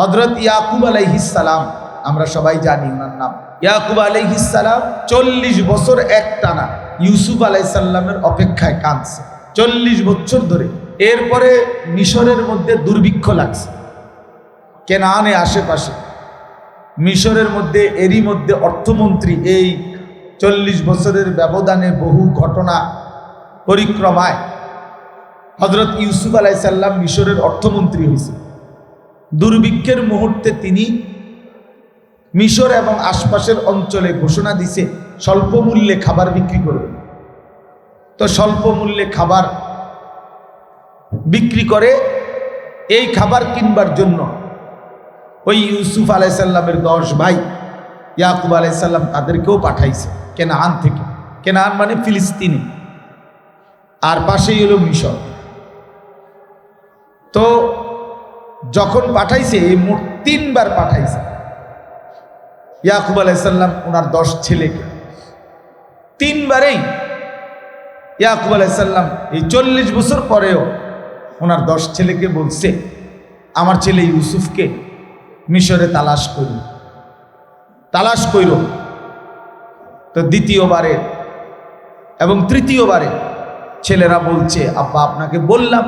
হজরত ইয়াকুব আলাইহিসালাম আমরা সবাই জানি ওনার নাম। ইয়াকুব আলাইহিসালাম চল্লিশ বছর এক টানা ইউসুফ আলাইসাল্লামের অপেক্ষায় কাঁদছে। চল্লিশ বছর ধরে এরপরে মিশরের মধ্যে দুর্ভিক্ষ লাগছে। কেনানে আশেপাশে মিশরের মধ্যে, এরই মধ্যে অর্থমন্ত্রী এই চল্লিশ বছরের ব্যবধানে বহু ঘটনা পরিক্রমায় হজরত ইউসুফ আলাইসাল্লাম মিশরের অর্থমন্ত্রী হয়েছে। দুর্ভিক্ষের মুহূর্তে তিনি মিশর এবং আশপাশের অঞ্চলে ঘোষণা দিছে, স্বল্প মূল্যে খাবার বিক্রি করবে। তো স্বল্প মূল্যে খাবার বিক্রি করে এই খাবার কিনবার জন্য ওই ইউসুফ আলাইসাল্লামের দশ ভাই, ইয়াকুব আলাইসাল্লাম তাদেরকেও পাঠাইছে, কেনান থেকে। কেনান মানে ফিলিস্তিনি। আর পাশেই হলো মিশর। তো যখন পাঠাইছে মোট তিনবার পাঠাইছে। ইয়াকুব আলাইসাল্লাম ওনার দশ ছেলেকে। তিনবারেই ইয়াকুব আলাইসাল্লাম এই চল্লিশ বছর পরেও ওনার দশ ছেলেকে বলছে, আমার ছেলে ইউসুফকে মিশরে তালাশ করি তালাশ কইর। তো দ্বিতীয়বারে এবং তৃতীয়বারে ছেলেরা বলছে, আব্বা, আপনাকে বললাম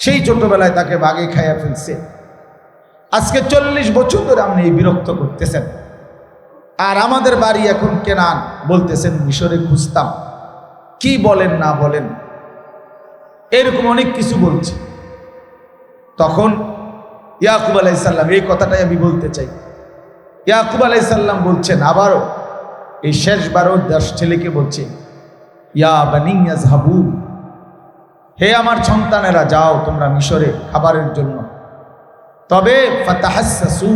সেই ছোটবেলায় তাকে বাগে খাইয়া ফেলছে। আজকে চল্লিশ বছর ধরে আপনি বিরক্ত করতেছেন। আর আমাদের বাড়ি এখন কেনান বলতেছেন, মিশরে খুঁজতাম। কি বলেন, না বলেন? এরকম অনেক কিছু বলছে। তখন ইয়াকুব আলাইসাল্লাম এই কথাটাই আমি বলতে চাই। ইয়াকুব আলাইসাল্লাম বলছেন, আবারও এই শেষবারও দশ ছেলেকে বলছে, ইয়া বানিয়াজ হাবু হে আমার সন্তানেরা, যাও তোমরা মিশরে খাবারের জন্য। তবে ফাতাহাসু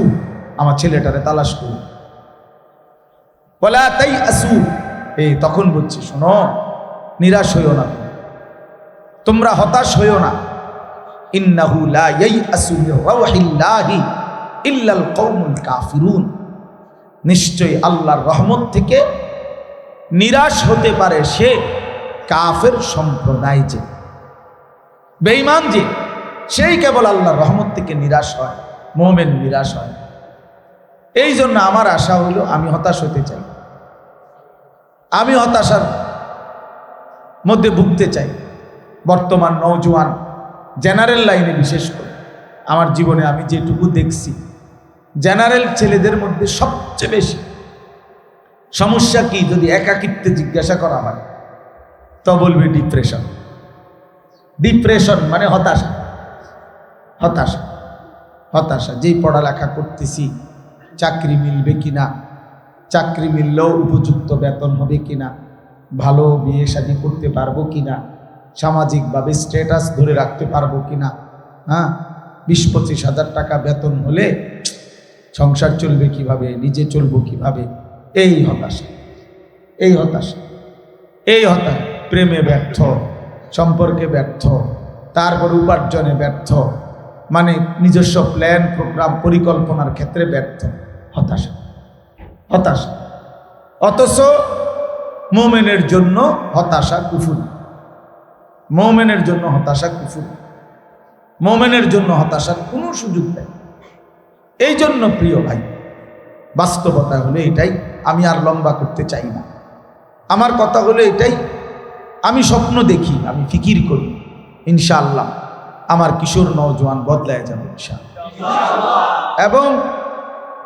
আমার ছেলেটারে তালাশ করু। বলা তাই আসু এই তখন বলছি, শোনো, নিরাশ হইও না তোমরা হতাশ হইও না। ইন্নাহু লা ইয়াইআসু রাওহিল্লাহি ইল্লাল কওমুল কাফিরুন। নিশ্চয়ই আল্লাহর রহমত থেকে নিরাশ হতে পারে সে কাফের সম্প্রদায় যে। বেঈমান যে, সেই কেবল আল্লাহর রহমত থেকে নিরাশ হয়, মোমেন নিরাশ হয়। এই জন্য আমার আশা হইল আমি হতাশ হতে চাই। আমি হতাশার মধ্যে ভুগতে চাই। বর্তমান নৌজওয়ান জেনারেল লাইনে বিশেষ করে আমার জীবনে আমি যেটুকু দেখছি, জেনারেল ছেলেদের মধ্যে সবচেয়ে বেশি সমস্যা কি? যদি একাকিত্বে জিজ্ঞাসা করা হয় তো বলবে ডিপ্রেশন ডিপ্রেশন মানে হতাশা। হতাশা। হতাশা, যেই পড়ালেখা করতেছি, চাকরি মিলবে কিনা? চাকরি মিললেও উপযুক্ত বেতন হবে কিনা? ভালো বিয়ে শাদী করতে পারব কিনা? সামাজিকভাবে স্ট্যাটাস ধরে রাখতে পারব কিনা? হ্যাঁ? বিশ পঁচিশ হাজার টাকা বেতন হলে সংসার চলবে কীভাবে? নিজে চলবো কীভাবে? এই হতাশা। এই হতাশা। এই হতাশা। প্রেমে ব্যর্থ। সম্পর্কে ব্যর্থ, তারপর উপার্জনে ব্যর্থ মানে নিজস্ব প্ল্যান প্রোগ্রাম পরিকল্পনার ক্ষেত্রে ব্যর্থ, হতাশা। হতাশা। অথচ মোমেনের জন্য হতাশা কুফুর মোমেনের জন্য হতাশা কুফুর মোমেনের জন্য হতাশার কোনো সুযোগ নেই। এই জন্য প্রিয় ভাই, বাস্তবতা হলো এটাই। আমি আর লম্বা করতে চাই না। আমার কথা হলো এটাই। আমি স্বপ্ন দেখি, আমি ফিকির করি, ইনশাআল্লাহ আমার কিশোর নওজোয়ান বদলায় যাবে ইনশাআল্লাহ। এবং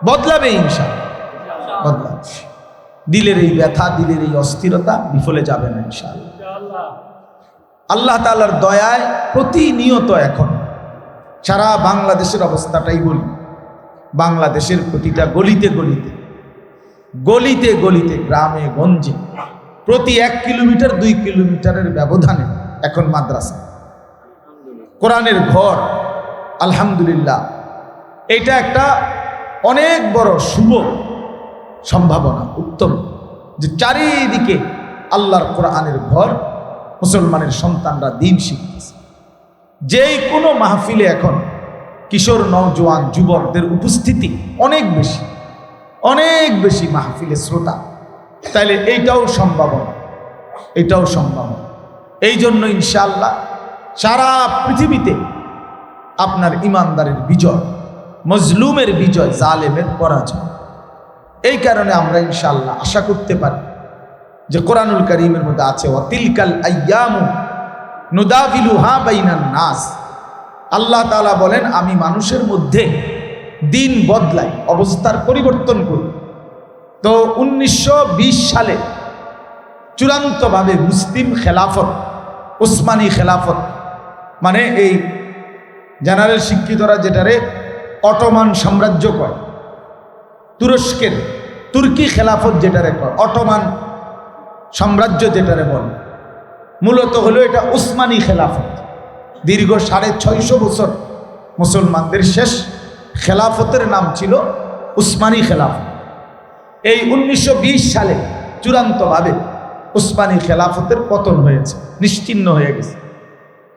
বদলাবে ইনশাআল্লাহ। বদলাবে দিলের এই ব্যথা, দিলের এই অস্থিরতা বিফলে যাবে না ইনশাআল্লাহ। আল্লাহ তাআলার দয়ায় প্রতিনিয়ত এখন সারা বাংলাদেশের অবস্থাটাই বলি। বাংলাদেশের প্রতিটা গলিতে গলিতে গলিতে গলিতে, গ্রামে, গঞ্জে প্রতি এক কিলোমিটার দুই কিলোমিটারের ব্যবধানে এখন মাদ্রাসা। কোরআনের ঘর, আলহামদুলিল্লাহ। এটা একটা অনেক বড় শুভ সম্ভাবনা, উত্তম। যে চারিদিকে আল্লাহর কোরআনের ঘর, মুসলমানের সন্তানরা দিন শিখতেছে। যেই কোনো মাহফিলে এখন কিশোর, নওজোয়ান যুবকদের উপস্থিতি অনেক বেশি অনেক বেশি মাহফিলে শ্রোতা তাইলে এইটাও সম্ভাবনা এটাও সম্ভাবনা এই জন্য ইনশাআল্লাহ সারা পৃথিবীতে আপনার ইমানদারের বিজয়, মজলুমের বিজয়, জালেমের পরাজয়। এই কারণে আমরা ইনশাল্লাহ আশা করতে পারি যে কোরআনুল করিমের মধ্যে আছে অতিলকাল আয়ামু নুদাবিলু হা বাইনান নাস। আল্লাহ তাআলা বলেন, আমি মানুষের মধ্যে দিন বদলাই, অবস্থার পরিবর্তন করি। তো উনিশশো বিশ সালে চূড়ান্তভাবে মুসলিম খেলাফত উসমানী খেলাফত মানে এই জেনারেল শিক্ষিতরা যেটারে অটোমান সাম্রাজ্য কয়, তুরস্কের তুর্কি খেলাফত যেটারে কয়, অটোমান সাম্রাজ্য যেটারে বলে। মূলত হলো এটা উসমানী খেলাফত। দীর্ঘ সাড়ে ছয়শো বছর মুসলমানদের শেষ খেলাফতের নাম ছিল উসমানী খেলাফত। এই উনিশশো বিশ সালে চূড়ান্তভাবে উসমানী খেলাফতের পতন হয়েছে, নিশ্চিহ্ন হয়ে গেছে।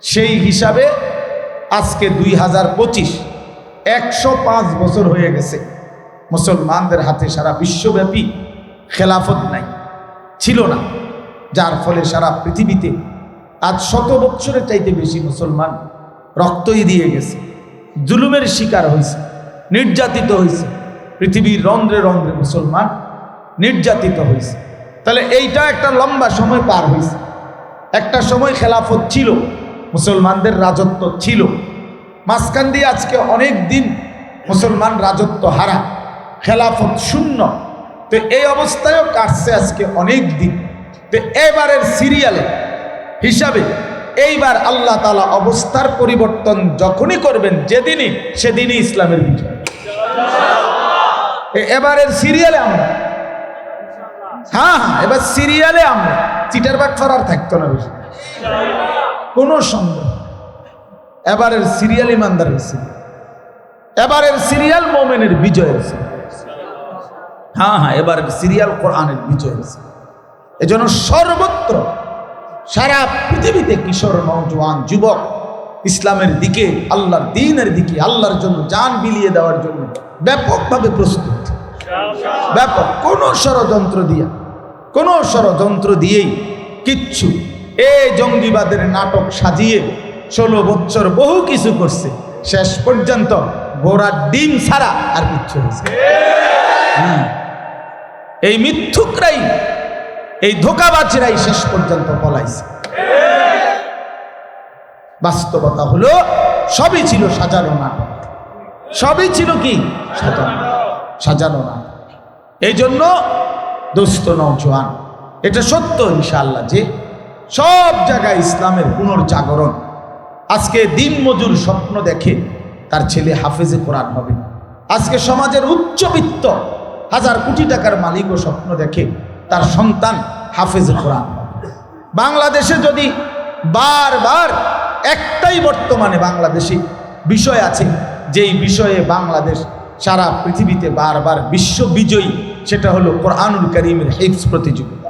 সেই হিসাবে আজকে দুই হাজার পঁচিশ একশো পাঁচ বছর হয়ে গেছে, মুসলমানদের হাতে সারা বিশ্বব্যাপী খেলাফত নাই, ছিল না, যার ফলে সারা পৃথিবীতে আজ শত বৎসরের চাইতে বেশি মুসলমান রক্তই দিয়ে গেছে, জুলুমের শিকার হয়েছে, নির্যাতিত হয়েছে পৃথিবীর রন্ধ্রে রন্ধ্রে মুসলমান নির্যাতিত হয়েছে। তাহলে এইটা একটা লম্বা সময় পার হয়েছে। একটা সময় খেলাফত ছিল, মুসলমানদের রাজত্ব ছিল। মাঝখান দিয়ে আজকে অনেক দিন মুসলমান রাজত্ব হারা, খেলাফত শূন্য। তো এই অবস্থায়ও কাটছে আজকে অনেক দিন। তো এবারের সিরিয়ালে হিসাবে এইবার আল্লাহ তালা অবস্থার পরিবর্তন যখনই করবেন, যেদিনই, সেদিনই ইসলামের বিজয়। এবারের সিরিয়ালে আমরা। হ্যাঁ হ্যাঁ এবার সিরিয়ালে আমরা। চিটার বাট ফরার থাকতো না বেশি। কোনো সন্দেহ এবারের সিরিয়াল ইমানদারের সিরিয়াল এবারের সিরিয়াল মোমেনের বিজয়ের সিরিয়াল হ্যাঁ হ্যাঁ এবারের সিরিয়াল কোরআনের বিজয়ের সিরিয়াল এজন্য সর্বত্র সারা পৃথিবীতে কিশোর নৌজওয়ান যুবক ইসলামের দিকে, আল্লাহর দিনের দিকে, আল্লাহর জন্য জান বিলিয়ে দেওয়ার জন্য ব্যাপকভাবে প্রস্তুত। ব্যাপক, কোনো ষড়যন্ত্র দিয়া, কোনো ষড়যন্ত্র দিয়েই কিচ্ছু। এই জঙ্গিবাদের নাটক সাজিয়ে ষোলো বছর বহু কিছু করছে। শেষ পর্যন্ত গোড়ার ডিম ছাড়া আর কিচ্ছু হয়েছে। হ্যাঁ। এই মিথ্যুকরাই, এই ধোকাবাজরাই শেষ পর্যন্ত পলাইছে। বাস্তবতা হলো, সবই ছিল সাজানো নাটক। সবই ছিল কি? সাজানো। সাজানো নাটক। এই জন্য দোস্ত নৌজওয়ান এটা সত্য ইনশাআল্লাহ যে সব জায়গায় ইসলামের পুনর্জাগরণ, আজকে দিন মজুর স্বপ্ন দেখে তার ছেলে হাফেজে কোরআন হবে। আজকে সমাজের উচ্চবিত্ত হাজার কোটি টাকার মালিকও স্বপ্ন দেখে তার সন্তান হাফেজে কোরআন বাংলাদেশে যদি বারবার একটাই বর্তমানে বাংলাদেশে বিষয় আছে, যেই বিষয়ে বাংলাদেশ সারা পৃথিবীতে বারবার বিশ্ব বিজয়ী, সেটা হলো কোরআনুল করিমের হিফস প্রতিযোগিতা।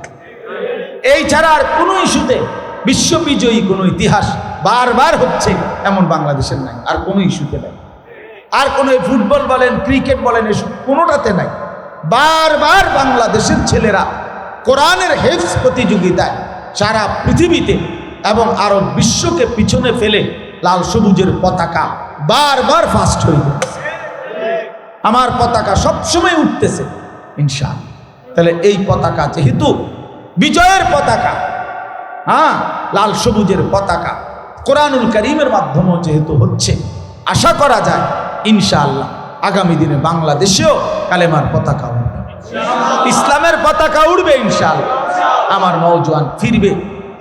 এই ছাড়া আর কোনো ইস্যুতে বিশ্ব বিজয়ী কোনো ইতিহাস বারবার হচ্ছে এমন বাংলাদেশের নাই, আর কোনো ইস্যুতে নাই। আর কোনো ফুটবল বলেন, ক্রিকেট বলেন, এসব কোনোটাতে নাই। বারবার বাংলাদেশের ছেলেরা কোরআনের হেফস প্রতিযোগিতায় সারা পৃথিবীতে এবং বিশ্বকে পিছনে ফেলে লাল সবুজের পতাকা বারবার ফাস্ট হয়ে যাচ্ছে আমার পতাকা সবসময় উঠতেছে, ইনশাআল্লাহ। তাহলে এই পতাকা যেহেতু বিজয়ের পতাকা হ্যাঁ লাল সবুজের পতাকা, কোরআনুল করিমের মাধ্যমেও যেহেতু হচ্ছে, আশা করা যায়, ইনশাআল্লাহ, আগামী দিনে বাংলাদেশেও কালেমার পতাকা উঠবে। ইসলামের পতাকা উঠবে, ইনশাআল্লাহ। আমার নৌজওয়ান ফিরবে।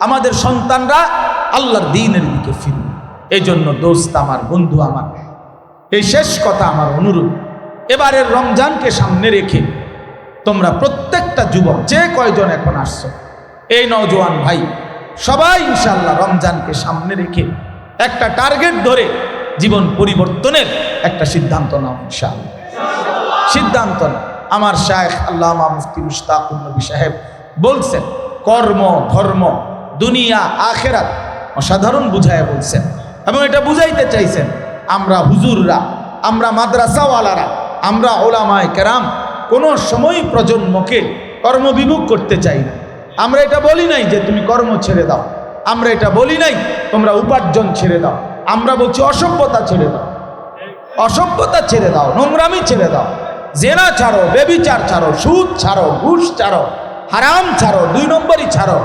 আমাদের সন্তানরা আল্লাহর দিনের দিকে ফিরবে এই জন্য দোস্ত আমার, বন্ধু আমার, এই শেষ কথা আমার অনুরোধ। এবারের রমজানকে সামনে রেখে তোমরা প্রত্যেকটা যুবক, যে কয়জন এখন আসছো, এই নওজোয়ান ভাই, সবাই ইনশাল্লাহ রমজানকে সামনে রেখে একটা টার্গেট ধরে জীবন পরিবর্তনের একটা সিদ্ধান্ত নাও ইনশাআল্লাহ। সিদ্ধান্ত নাও। আমার শায়েখ আল্লামা মুফতি মুশতাকুর নবী সাহেব বলছেন, কর্ম ধর্ম দুনিয়া, আখেরাত। অসাধারণ বুঝায় বলছেন। এবং এটা বুঝাইতে চাইছেন, আমরা হুজুররা, আমরা মাদ্রাসাওয়ালারা, আমরা ওলামায় কেরাম, কোনো সময় প্রজন্মকে কর্মবিমুখ করতে চাই না। আমরা এটা বলি নাই যে তুমি কর্ম ছেড়ে দাও। আমরা এটা বলি নাই, তোমরা উপার্জন ছেড়ে দাও। আমরা বলছি অসভ্যতা ছেড়ে দাও। অসভ্যতা ছেড়ে দাও, নোংরামি ছেড়ে দাও। জেনা ছাড়ো, বেবিচার ছাড়ো, সুদ ছাড়ো, ঘুষ ছাড়ো, হারাম ছাড়ো, দুই নম্বরই ছাড়ো।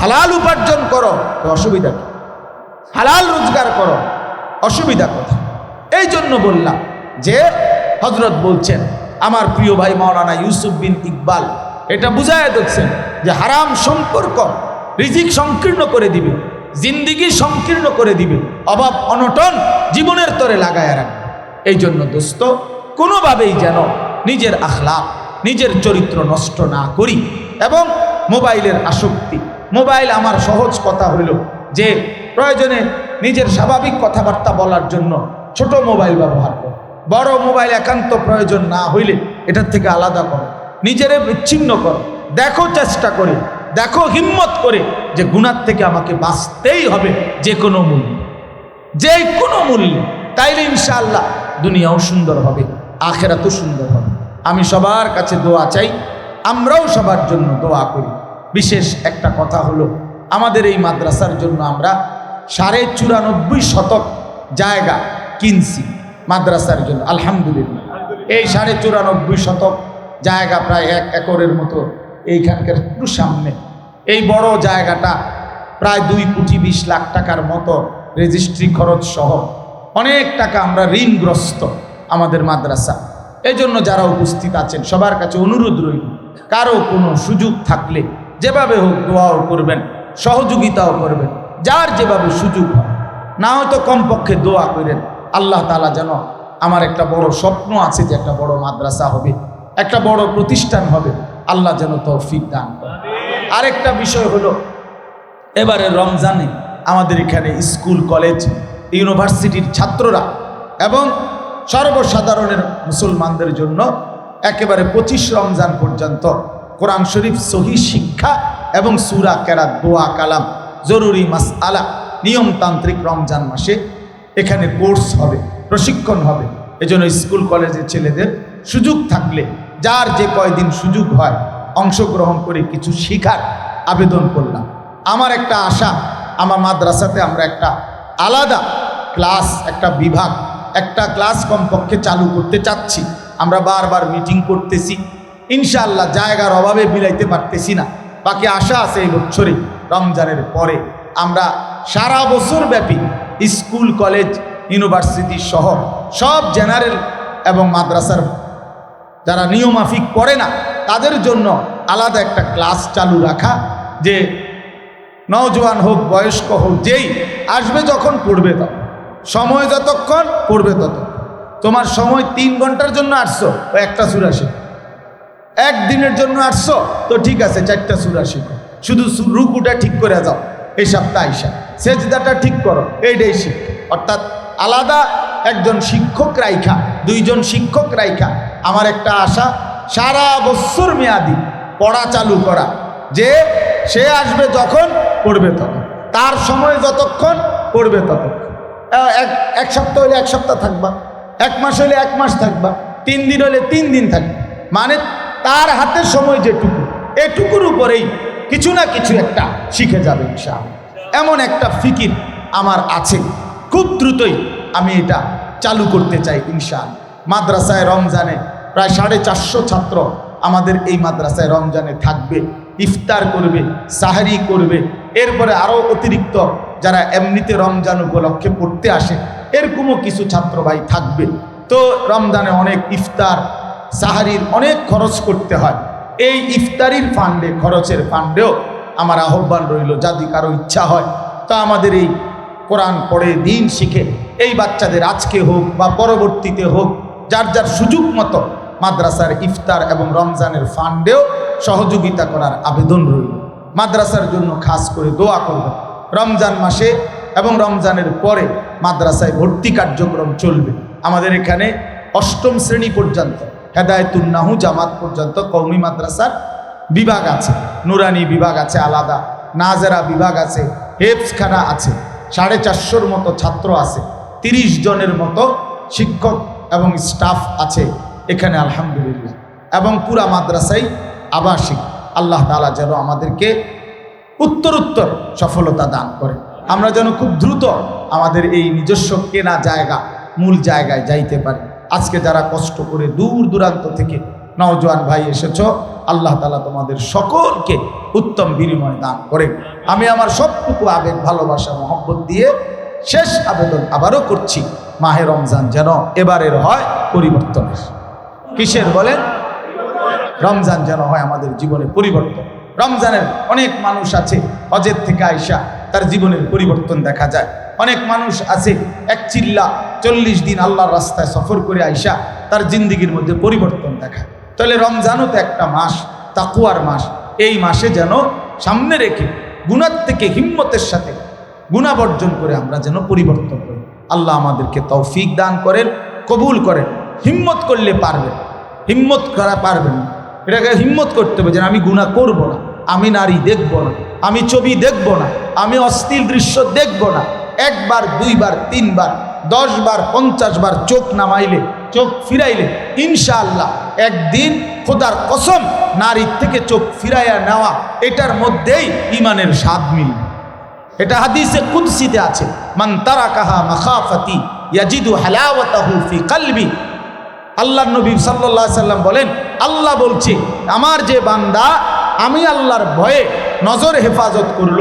হালাল উপার্জন করো অসুবিধা কি? হালাল রোজগার করো, অসুবিধা কোথায়? এই জন্য বললাম যে হজরত বলছেন, আমার প্রিয় ভাই মাওলানা ইউসুফ বিন ইকবাল, এটা বুঝায় দেখছেন যে হারাম সম্পর্ক রিজিক সংকীর্ণ করে দিবে, জিন্দিগি সংকীর্ণ করে দিবে, অভাব অনটন জীবনের তরে লাগায় রাখবে। এই জন্য দোস্ত, কোনোভাবেই যেন নিজের আখলাপ, নিজের চরিত্র নষ্ট না করি এবং মোবাইলের আসক্তি মোবাইল আমার সহজ কথা হইল যে প্রয়োজনে নিজের স্বাভাবিক কথাবার্তা বলার জন্য ছোট মোবাইল ব্যবহার করো। বড় মোবাইল একান্ত প্রয়োজন না হইলে এটার থেকে আলাদা করো। নিজেরে বিচ্ছিন্ন করো। দেখো চেষ্টা করে, দেখো হিম্মত করে যে গুণার থেকে আমাকে বাঁচতেই হবে যে কোনো মূল্য। যে কোনো মূল্যে। তাইলে ইনশাআল্লাহ দুনিয়াও সুন্দর হবে, আখেরাতও সুন্দর হবে। আমি সবার কাছে দোয়া চাই, আমরাও সবার জন্য দোয়া করি। বিশেষ একটা কথা হলো, আমাদের এই মাদ্রাসার জন্য আমরা সাড়ে চুরানব্বই শতক জায়গা কিনছি মাদ্রাসার জন্য, আলহামদুলিল্লাহ। এই সাড়ে চুরানব্বই শতক জায়গা প্রায় এক একরের মতো এইখানকার একটু সামনে। এই বড় জায়গাটা প্রায় দুই কোটি বিশ লাখ টাকার মতো রেজিস্ট্রি খরচ সহ অনেক টাকা আমরা ঋণগ্রস্ত আমাদের মাদ্রাসা। এই জন্য যারা উপস্থিত আছেন, সবার কাছে অনুরোধ রইল, কারও কোনো সুযোগ থাকলে যেভাবে হোক দোয়াও করবেন সহযোগিতাও করবেন যার যেভাবে সুযোগ হয় না হয়তো কমপক্ষে দোয়া করেন আল্লাহ তালা যেন আমার একটা বড় স্বপ্ন আছে যে একটা বড় মাদ্রাসা হবে একটা বড় প্রতিষ্ঠান হবে আল্লাহ যেন তৌফিক দান করেন। আরেকটা বিষয় হলো এবারে রমজানে আমাদের এখানে স্কুল কলেজ ইউনিভার্সিটির ছাত্ররা এবং সর্বসাধারণের মুসলমানদের জন্য একেবারে পঁচিশ রমজান পর্যন্ত কোরআন শরীফ সহি শিক্ষা এবং সুরা কেরাত, দোয়া, কালাম, জরুরি মাস আলা নিয়মতান্ত্রিক রমজান মাসে এখানে কোর্স হবে, প্রশিক্ষণ হবে। এজন্য স্কুল, কলেজের ছেলেদের সুযোগ থাকলে, যার যে কয়দিন সুযোগ হয়, অংশগ্রহণ করে কিছু শিখার আবেদন করলাম। আমার একটা আশা, আমার মাদ্রাসাতে আমরা একটা আলাদা ক্লাস, একটা বিভাগ, একটা ক্লাস কমপক্ষে চালু করতে চাচ্ছি। আমরা বারবার মিটিং করতেছি। ইনশাআল্লাহ জায়গার অভাবে বিলাইতে পারতেছি না। বাকি আশা আছে এই বছরে রমজানের পরে। আমরা সারা বছর ব্যাপী স্কুল, কলেজ, ইউনিভার্সিটি সহ সব জেনারেল এবং মাদ্রাসার যারা নিয়মাফিক পড়ে না, তাদের জন্য আলাদা একটা ক্লাস চালু রাখা যে নওজোয়ান হোক, বয়স্ক হোক, যেই আসবে যখন পড়বে তখন। সময় যতক্ষণ পড়বে ততক্ষণ। তোমার সময় তিন ঘণ্টার জন্য আসছো, ও একটা সুরা শিখো একদিনের জন্য আসছো? তো ঠিক আছে, চারটা সুরা শিখো। শুধু রুকুটা ঠিক করে যাও, এই সপ্তাহ আইসা। সেজদাটা ঠিক করো, এইটাই শিখ। অর্থাৎ আলাদা একজন শিক্ষক রাইখা, দুইজন শিক্ষক রাইখা, আমার একটা আশা, সারা বছর মেয়াদি পড়া চালু করা। যে, সে আসবে যখন পড়বে তখন। তার সময় যতক্ষণ পড়বে ততক্ষণ। এক এক সপ্তাহ হলে এক সপ্তাহ থাকবা, এক মাস হলে এক মাস থাকবা, তিন দিন হলে তিন দিন থাকবা। মানে তার হাতের সময় যেটুকু, এটুকুর উপরেই কিছু না কিছু একটা শিখে যাবে ইনশাআল্লাহ। এমন একটা ফিকির আমার আছে, খুব দ্রুতই আমি এটা চালু করতে চাই ইনশাআল্লাহ। মাদ্রাসায় রমজানে প্রায় সাড়ে চারশো ছাত্র আমাদের এই মাদ্রাসায় রমজানে থাকবে, ইফতার করবে, সাহারি করবে, এরপরে আরও অতিরিক্ত যারা এমনিতে রমজান উপলক্ষে পড়তে আসে, এরকমও কিছু ছাত্র ভাই থাকবে। তো রমজানে অনেক ইফতার সাহারির অনেক খরচ করতে হয়। এই ইফতারির ফান্ডে খরচের ফান্ডেও আমার আহ্বান রইল, যদি কারও ইচ্ছা হয়। তা আমাদের এই কোরআন পড়ে দিন শিখে, এই বাচ্চাদের আজকে হোক বা পরবর্তীতে হোক, যার যার সুযোগ মতো মাদ্রাসার ইফতার এবং রমজানের ফান্ডেও সহযোগিতা করার আবেদন রইল। মাদ্রাসার জন্য খাস করে দোয়া করবেন রমজান মাসে এবং রমজানের পরে মাদ্রাসায় ভর্তি কার্যক্রম চলবে। আমাদের এখানে অষ্টম শ্রেণি পর্যন্ত হেদায়তুন্নাহু জামাত পর্যন্ত কৌমি মাদ্রাসার বিভাগ আছে, নুরানি বিভাগ আছে আলাদা, নাজেরা বিভাগ আছে হেফসখানা আছে, সাড়ে চারশোর মতো ছাত্র আছে, তিরিশ জনের মতো শিক্ষক এবং স্টাফ আছে এখানে আলহামদুলিল্লাহ। এবং পুরা মাদ্রাসাই আবাসিক, আল্লাহ তালা যেন আমাদেরকে উত্তরোত্তর সফলতা দান করে। আমরা যেন খুব দ্রুত আমাদের এই নিজস্ব কেনা জায়গা, মূল জায়গায় যাইতে পারি। আজকে যারা কষ্ট করে দূর দূরান্ত থেকে নওজোয়ান ভাই এসেছ, আল্লাহ তালা তোমাদের সকলকে উত্তম বিনিময় দান করে আমি আমার সবটুকু আবেগ, ভালোবাসা, মহব্বত দিয়ে শেষ আবেদন আবারও করছি। মাহে রমজান যেন এবারের হয় পরিবর্তনের। কিসের বলেন? রমজান যেন হয় আমাদের জীবনে পরিবর্তন। রমজানের অনেক মানুষ আছে, হজের থেকে আইসা তার জীবনের পরিবর্তন দেখা যায়। অনেক মানুষ আছে, এক চিল্লা চল্লিশ দিন আল্লাহর রাস্তায় সফর করে আইসা তার জিন্দিগির মধ্যে পরিবর্তন দেখায় তাহলে রমজানও তো একটা মাস তাকুয়ার মাস। এই মাসে যেন সামনে রেখে গুণার থেকে হিম্মতের সাথে গুণা বর্জন করে আমরা যেন পরিবর্তন করি। আল্লাহ আমাদেরকে তৌফিক দান করেন, কবুল করেন। হিম্মত করলে পারবেন, হিম্মত করা পারবেন না। এটাকে হিম্মত করতে হবে যে আমি গুণা করব না, আমি নারী দেখব না, আমি ছবি দেখব না, আমি অশ্লীল দৃশ্য দেখব না। একবার, দুইবার, তিনবার দশ বার পঞ্চাশ বার চোখ নামাইলে, চোখ ফিরাইলে, ইনশাআল্লাহ একদিন খোদার কসম নারীর থেকে চোখ ফিরাইয়া নেওয়া, এটার মধ্যেই ইমানের স্বাদ মিল এটা হাদিসে কুদসিতে আছে, মান তারা কাহা মাখাফাতি ইয়াজিদু হালাওয়াতাহু ফি কলবি। আল্লাহ নবী আলাইহি সাল্লাম বলেন, আল্লাহ বলছে, আমার যে বান্দা আমি আল্লাহর ভয়ে নজর হেফাজত করল,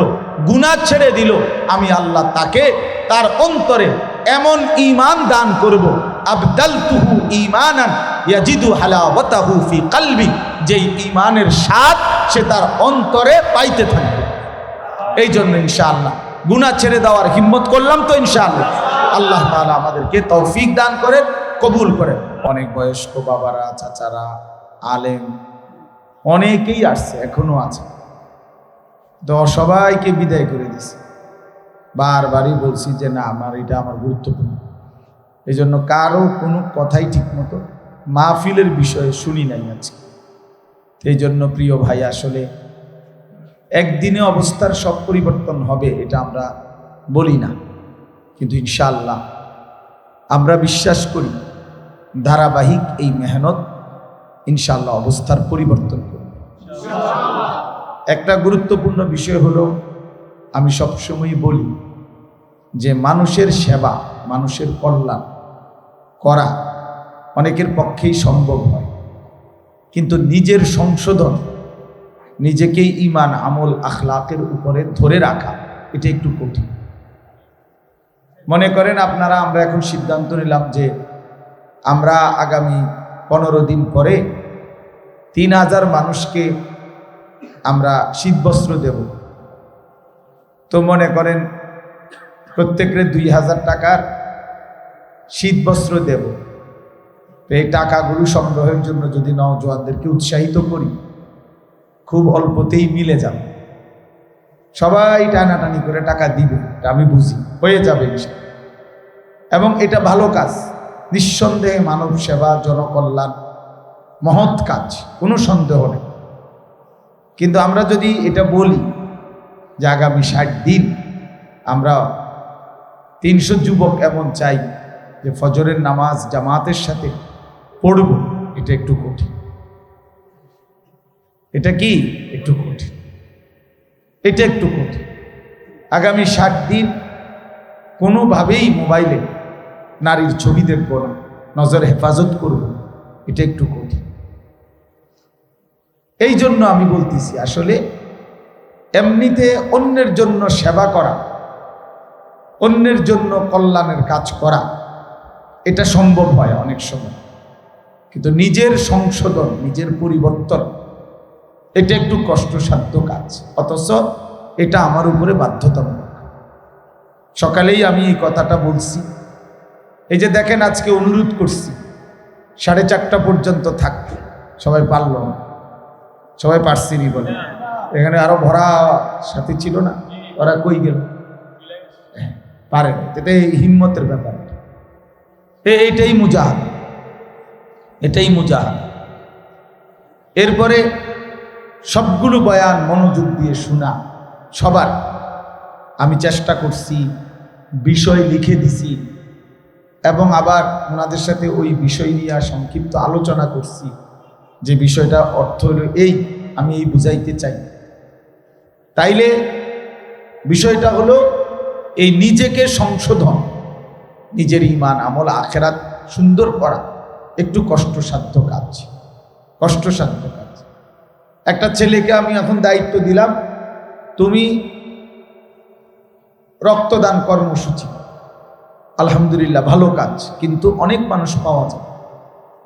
গুনাহ ছেড়ে দিল, আমি আল্লাহ তাকে তার অন্তরে এমন ইমান দান করব, আবদালতুহু ঈমানান ইয়াজিদু হালাওয়াতাহু ফি কলবি, যেই ঈমানের স্বাদ সে তার অন্তরে পাইতে থাকবে। এই জন্য ইনশাআল্লাহ গুনাহ ছেড়ে দেওয়ার হিম্মত করলাম তো ইনশাআল্লাহ। আল্লাহ তাআলা আমাদেরকে তৌফিক দান করেন, কবুল করেন। অনেক বয়স্ক বাবারা, চাচারা, আলেম অনেকেই আসছে, এখনও আছে। তো সবাইকে বিদায় করে দিছে। বারবারই বলছি যে, না, আমার এটা আমার গুরুত্বপূর্ণ। এই জন্য কারও কোনো কথাই ঠিকমতো মাহফিলের বিষয়ে শুনি নাই আজকে। এই জন্য প্রিয় ভাই, আসলে একদিনে অবস্থার সব পরিবর্তন হবে, এটা আমরা বলি না। কিন্তু ইনশাআল্লাহ আমরা বিশ্বাস করি, ধারাবাহিক এই মেহনত ইনশাআল্লাহ অবস্থার পরিবর্তন একটা গুরুত্বপূর্ণ বিষয় হলো, আমি সবসময় বলি যে মানুষের সেবা, মানুষের কল্যাণ করা অনেকের পক্ষেই সম্ভব হয়। কিন্তু নিজের সংশোধন, নিজেকেই ইমান আমল, আখলাকের উপরে ধরে রাখা, এটা একটু কঠিন। মনে করেন আপনারা, আমরা এখন সিদ্ধান্ত নিলাম যে আমরা আগামী পনেরো দিন পরে তিন হাজার মানুষকে আমরা শীতবস্ত্র দেব। তো মনে করেন, প্রত্যেকের দুই হাজার টাকার শীতবস্ত্র দেব। এই টাকাগুলো সংগ্রহের জন্য যদি নওজোয়ানদেরকে উৎসাহিত করি, খুব অল্পতেই মিলে যাবে। সবাই টানাটানি করে টাকা দিবে আমি বুঝি, হয়ে যাবে এবং এটা ভালো কাজ। নিঃসন্দেহে মানব সেবা জনকল্যাণ মহৎ কাজ, কোনো সন্দেহ নেই। কিন্তু আমরা যদি এটা বলি যে আগামী ষাট দিন আমরা তিনশো যুবক এমন চাই যে ফজরের নামাজ জামাতের সাথে পড়ব, এটা একটু কঠিন। এটা কি? একটু কঠিন। এটা একটু কঠিন। আগামী ষাট দিন কোনোভাবেই মোবাইলে নারীর ছবি দেখব না নজর হেফাজত করব এটা একটু কঠিন এই জন্য আমি বলতেছি, আসলে এমনিতে অন্যের জন্য সেবা করা, অন্যের জন্য কল্যাণের কাজ করা, এটা সম্ভব হয় অনেক সময়। কিন্তু নিজের সংশোধন, নিজের পরিবর্তন, এটা একটু কষ্টসাধ্য কাজ। অথচ এটা আমার উপরে বাধ্যতামূলক। সকালেই আমি এই কথাটা বলছি। এই যে দেখেন, আজকে অনুরোধ করছি। সাড়ে চারটা পর্যন্ত থাকতে সবাই পারল না। সবাই পারছিনি বলে। এখানে আরও ভরা সাথী ছিল না? ওরা কই গেল? হ্যাঁ, পারে না। এটা হিম্মতের ব্যাপার। এইটাই মুজাহাদ। এটাই মুজাহাদ। এরপরে সবগুলো বয়ান মনোযোগ দিয়ে শোনা। সবার। আমি চেষ্টা করছি বিষয় লিখে দিছি। এবং আবার ওনাদের সাথে ওই বিষয় নিয়ে সংক্ষিপ্ত আলোচনা করছি। যে বিষয়টা অর্থ হলো এই, আমি এই বুঝাইতে চাই। তাইলে বিষয়টা হলো এই নিজেকে সংশোধন, নিজের ইমান আমল, আখেরাত সুন্দর করা একটু কষ্টসাধ্য কাজ কষ্টসাধ্য কাজ। একটা ছেলেকে আমি এখন দায়িত্ব দিলাম, তুমি রক্তদান কর্মসূচি আলহামদুলিল্লাহ, ভালো কাজ। কিন্তু অনেক মানুষ পাওয়া যায়।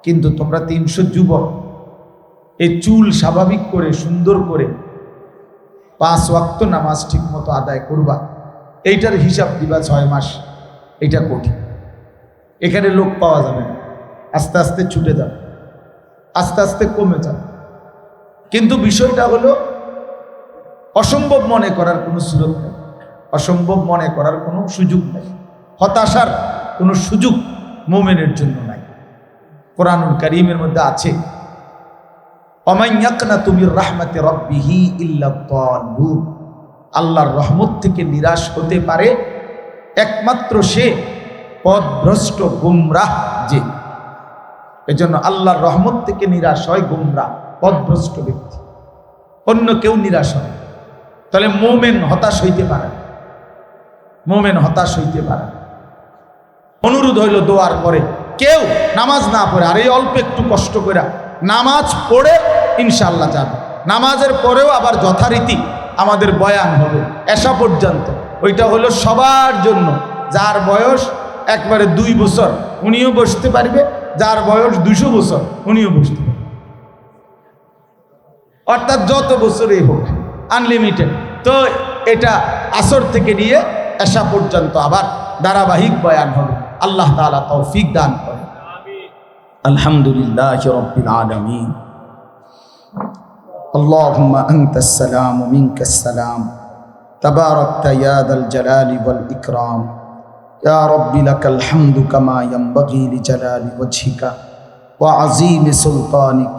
কিন্তু তোমরা তিনশো যুবক, এই চুল স্বাভাবিক করে, সুন্দর করে পাঁচ ওয়াক্ত নামাজ ঠিক মতো আদায় করবা। এইটার হিসাব দিবা ছয় মাস। এটা কঠিন। এখানে লোক পাওয়া যাবে না। আস্তে আস্তে ছুটে যাবে। আস্তে আস্তে কমে যাবে। কিন্তু বিষয়টা হলো, অসম্ভব মনে করার কোনো সুযোগ নেই। অসম্ভব মনে করার কোনো সুযোগ নেই। হতাশার কোনো সুযোগ মোমেনের জন্য নাই। কোরআনুল করিমের মধ্যে আছে রাহমাতে আল্লাহর রহমত থেকে নিরাশ হতে পারে একমাত্র সে পদভ্রষ্ট গুমরাহ যে। এজন্য আল্লাহর রহমত থেকে নিরাশ হয় গুমরাহ, পদভ্রষ্ট ব্যক্তি। অন্য কেউ নিরাশ হয় তাহলে মোমেন হতাশ হইতে পারে মোমেন হতাশ হইতে পারে। অনুরোধ হইল দোয়ার পরে। কেউ নামাজ না পড়ে, আর এই অল্প একটু কষ্ট করে নামাজ পড়ে ইনশাল্লাহ যাবে। নামাজের পরেও আবার যথারীতি আমাদের বয়ান হবে এসা পর্যন্ত। ওইটা হলো সবার জন্য। যার বয়স একবারে দুই বছর, উনিও বসতে পারবে। যার বয়স দুশো বছর, উনিও বসতে পারবে। অর্থাৎ যত বছরই হোক আনলিমিটেড তো এটা আসর থেকে নিয়ে এসা পর্যন্ত আবার ধারাবাহিক বয়ান হবে। আল্লাহ তাআলা তৌফিক দান করে আলহামদুলিল্লাহ রব্বিল আলামিন اللهم أنت السلام ومنك السلام تباركت يا ذا الجلال والإكرام يا رب لك الحمد كما ينبغي لجلال وجهك وعظيم سلطانك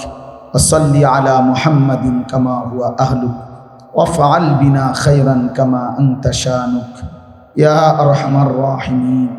وصل على محمد كما هو أهلك وافعل بنا خيرا كما أنت شانك يا أرحم الراحمين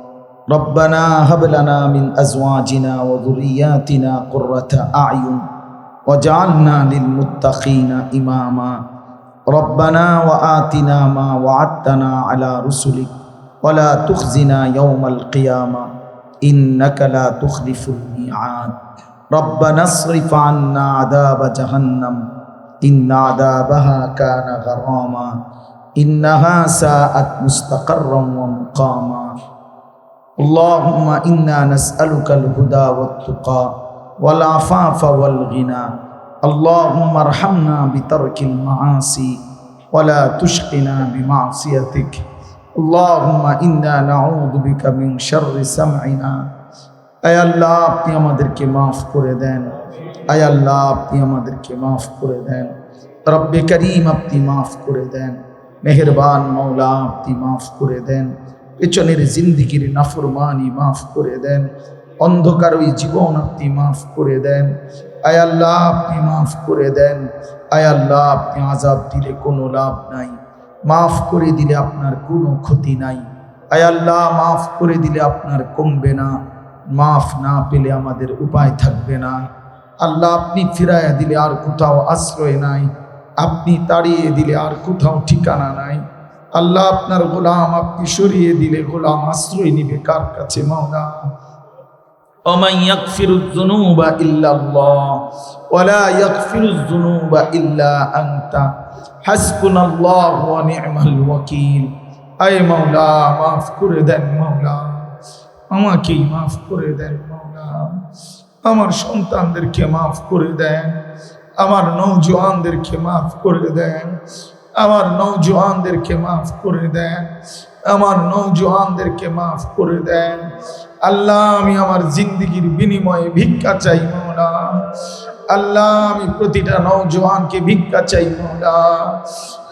ربنا هب لنا من أزواجنا وذرياتنا قرة أعين وجعلنا للمتقين إماما. ربنا وآتنا ما وعدتنا على رسلك ولا تخزنا يوم القيامة. إنك لا تخلف الميعاد. ربنا اصرف عنا عذاب جهنم. إن عذابها كان غراما. إنها ساءت مستقرا ومقاما. اللهم إنا نسألك الهدى والتقى والعفاف والغنى اللهم ارحمنا بترك المعاصي ولا تشقنا بمعصيتك اللهم إنا نعوذ بك من شر سمعنا আয় আল্লাহ আপনি আমাদেরকে মাফ করে দেন আয় আল্লাহ আপনি আমাদেরকে মাফ করে দেন রব্বে করিম আপনি মাফ করে দেন মেহেরবান মৌলা আপনি মাফ করে দেন পেছনের জিন্দিগির নাফরমানি মাফ করে দেন। অন্ধকার ওই জীবন আপনি মাফ করে দেন। আয় আল্লাহ, আপনি মাফ করে দেন। আয় আল্লাহ, আপনি আজাব দিলে কোনো লাভ নাই। মাফ করে দিলে আপনার কোনো ক্ষতি নাই। আয় আল্লাহ, মাফ করে দিলে আপনার কমবে না। মাফ না পেলে আমাদের উপায় থাকবে না। আল্লাহ, আপনি ফিরাইয়া দিলে আর কোথাও আশ্রয় নাই। আপনি তাড়িয়ে দিলে আর কোথাও ঠিকানা নাই। আল্লাহ আপনার গোলাম আপনি সরিয়ে দিলে গোলাম আশ্রয় নিবে কার কাছে মাওলা ومن يغفر الذنوب إلا الله ولا يغفر الذنوب إلا أنت حسبنا الله ونعم الوكيل أي مولا মাফ করে দেন মাওলা আমাকেই মাফ করে দেন মাওলা আমার সন্তানদেরকে মাফ করে দেন আমার নৌজওয়ানদেরকে মাফ করে দেন আমার নৌজওয়ানদেরকে মাফ করে দেন। আমার নৌজওয়ানদেরকে মাফ করে দেন। আল্লাহ, আমি আমার জিন্দিগির বিনিময়ে ভিক্ষা চাই মৌলা আল্লাহ, আমি প্রতিটা নৌজওয়ানকে ভিক্ষা চাই মৌলা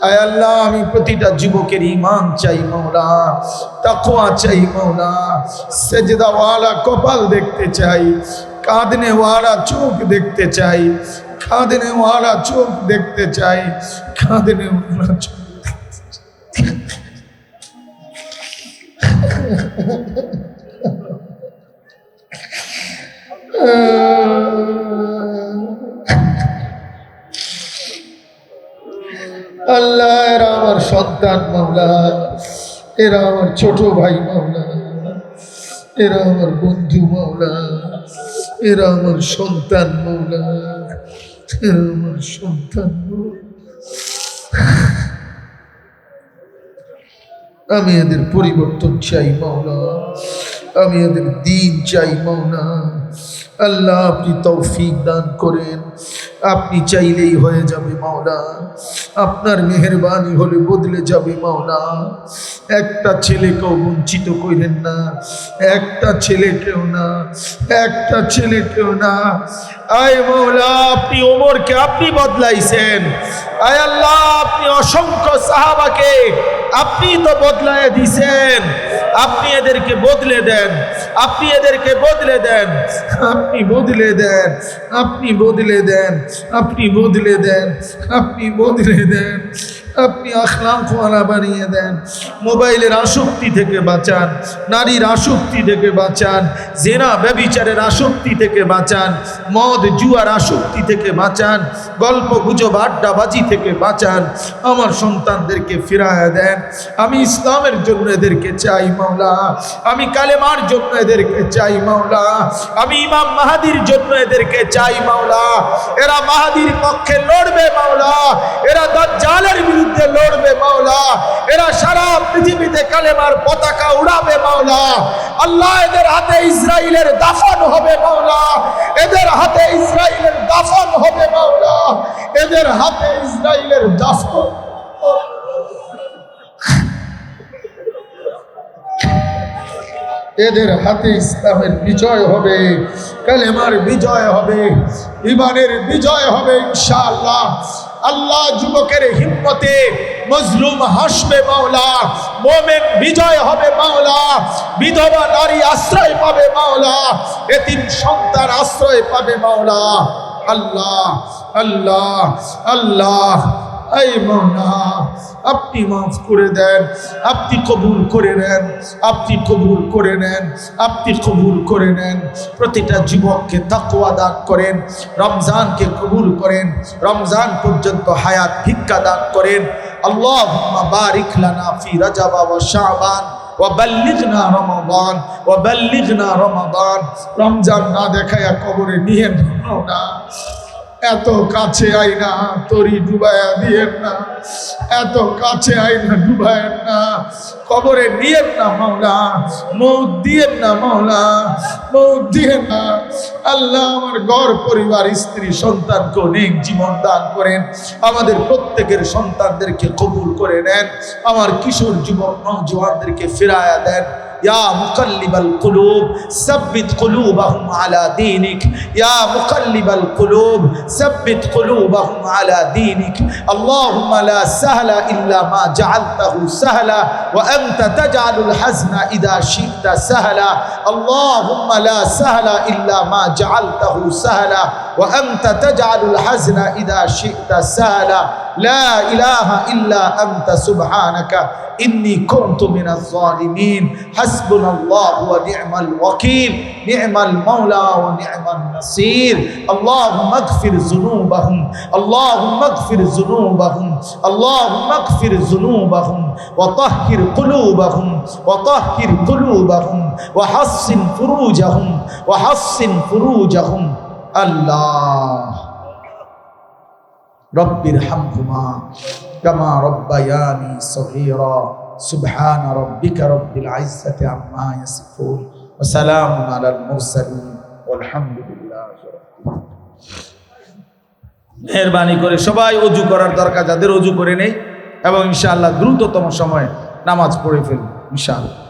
আয় আল্লাহ, আমি প্রতিটা যুবকের ইমান চাই মৌলা তাকওয়া চাই মৌলা সেজদাওয়ালা কপাল দেখতে চাই। কাঁদনে ওয়ালা চোখ দেখতে চাই। কাঁদনে ওয়ালা চোখ দেখতে চাই। ওয়ালা চোখ আল্লাহ, এরা আমার সন্তান মাওলা। এরা আমার ছোট ভাই মামলা এরা আমার বন্ধু মাওলা। এরা আমার সন্তান মাওলা। আমার সন্তান আমি এদের পরিবর্তন চাই মাওলা আমি এদের দিন চাই মাওলা আল্লাহ, আপনি তৌফিক দান করেন। আপনি চাইলেই হয়ে যাবে মাওলা আপনার মেহরবানি হলে বদলে যাবে মাওলা একটা ছেলেকেও বঞ্চিত করেন না। একটা ছেলেকেও না। একটা ছেলেকেও না। আয় মৌলা আপনি ওমরকে আপনি বদলাইছেন। আয় আল্লাহ, আপনি অসংখ্য সাহাবাকে আপনি তো বদলায় দিছেন। আপনি এদেরকে বদলে দেন। আপনি এদেরকে বদলে দেন। আপনি বদলে দেন। আপনি বদলে দেন। আপনি বদলে দেন। আপনি বদলে দেন। আপনি আখলাম খোয়ালা বানিয়ে দেন, মোবাইলের আসক্তি থেকে বাঁচান, নারীর আসক্তি থেকে বাঁচান, জেনা ব্যবিচারের আসক্তি থেকে বাঁচান, মদ জুয়ার আসক্তি থেকে বাঁচান, গল্প গুজব আড্ডাবাজি থেকে বাঁচান, আমার সন্তানদেরকে ফিরায় দেন। আমি ইসলামের জন্য এদেরকে চাই মাওলা, আমি কালেমার জন্য এদেরকে চাই মাওলা, আমি ইমাম মাহাদির জন্য এদেরকে চাই মাওলা। এরা মাহাদির পক্ষে লড়বে মাওলা, এরা দাজ্জালের বিরুদ্ধে লড়বে মাওলা। এরা সারা পৃথিবীতে কালেমার পতাকা উড়াবে মাওলা। আল্লাহ, এদের হাতে ইসরায়েলের দাফন হবে মাওলা। এদের হাতে ইসরায়েলের দাফন হবে মাওলা। এদের হাতে ইসরায়েলের দাফন এদের হাতে ইসলামের বিজয় হবে, কালেমার বিজয় হবে ইমানের বিজয় হবে, ইনশাআল্লাহ। আল্লাহ যুবকের হিম্মতে মজলুম হাসবে মাওলা, মোমেন বিজয় হবে মাওলা, বিধবা নারী আশ্রয় পাবে মাওলা, এতিম সন্তান আশ্রয় পাবে মাওলা। আল্লাহ আল্লাহ আল্লাহ। এই মৌলা আপনি মাফ করে দেন আপনি কবুল করে নেন আপনি কবুল করে নেন আপনি কবুল করে নেন প্রতিটা যুবককে তাকওয়া দান করেন রমজানকে কবুল করেন রমজান পর্যন্ত হায়াত ভিক্ষা দান করেন আল্লাহ বারিক লানা ফি রাজাবা ওয়া শাবান وبلغنا رمضان وبلغنا رمضان রমজান না দেখায়া কবরে নিয়ে নাও না এত কাছে আইনা তরি ডুবায়া দিয়েন না। এত কাছে আইনা ডুবায়েন না কবরে নিয়েন না মাওলা মৌত দিয়েন না মাওলা মৌত দিয়েন না আল্লাহ আমার ঘর পরিবার স্ত্রী সন্তানকে অনেক জীবন দান করেন আমাদের প্রত্যেকের সন্তানদেরকে কবুল করে নেন আমার কিশোর যুবক নৌজওয়ানদেরকে ফিরায়া দেন يا مقلب القلوب ثبت قلوبهم على دينك يا مقلب القلوب ثبت قلوبهم على دينك اللهم لا سهل إلا ما جعلته سهلا وأنت تجعل الحزن إذا شئت سهلا. اللهم لا سهل إلا ما جعلته سهلا وأنت تجعل الحزن إذا شئت سهلا. لا إله إلا أنت سبحانك. إني كنت من الظالمين. حسبنا الله ونعم الوكيل. نعم المولى ونعم النصير. اللهم اغفر ذنوبهم. اللهم اغفر ذنوبهم. اللهم اغفر ذنوبهم. وطهر قلوبهم. وطهر قلوبهم. وحصن فروجهم. وحصن فروجهم. الله. رب ارحمهما. কামা রব্বায়ানি সগীরা, সুবহান রব্বিকা রব্বিল ইজ্জাতি আম্মা ইয়াসিফুন, ওয়া সালামুন আলাল মুরসালিন আলহামদুলিল্লাহ মেহরবানি করে সবাই অজু করার দরকার, যাদের অজু করে নেই, এবং ইনশাআল্লাহ দ্রুততম সময়ে নামাজ পড়ে ফেলুন ইনশাআল্লাহ।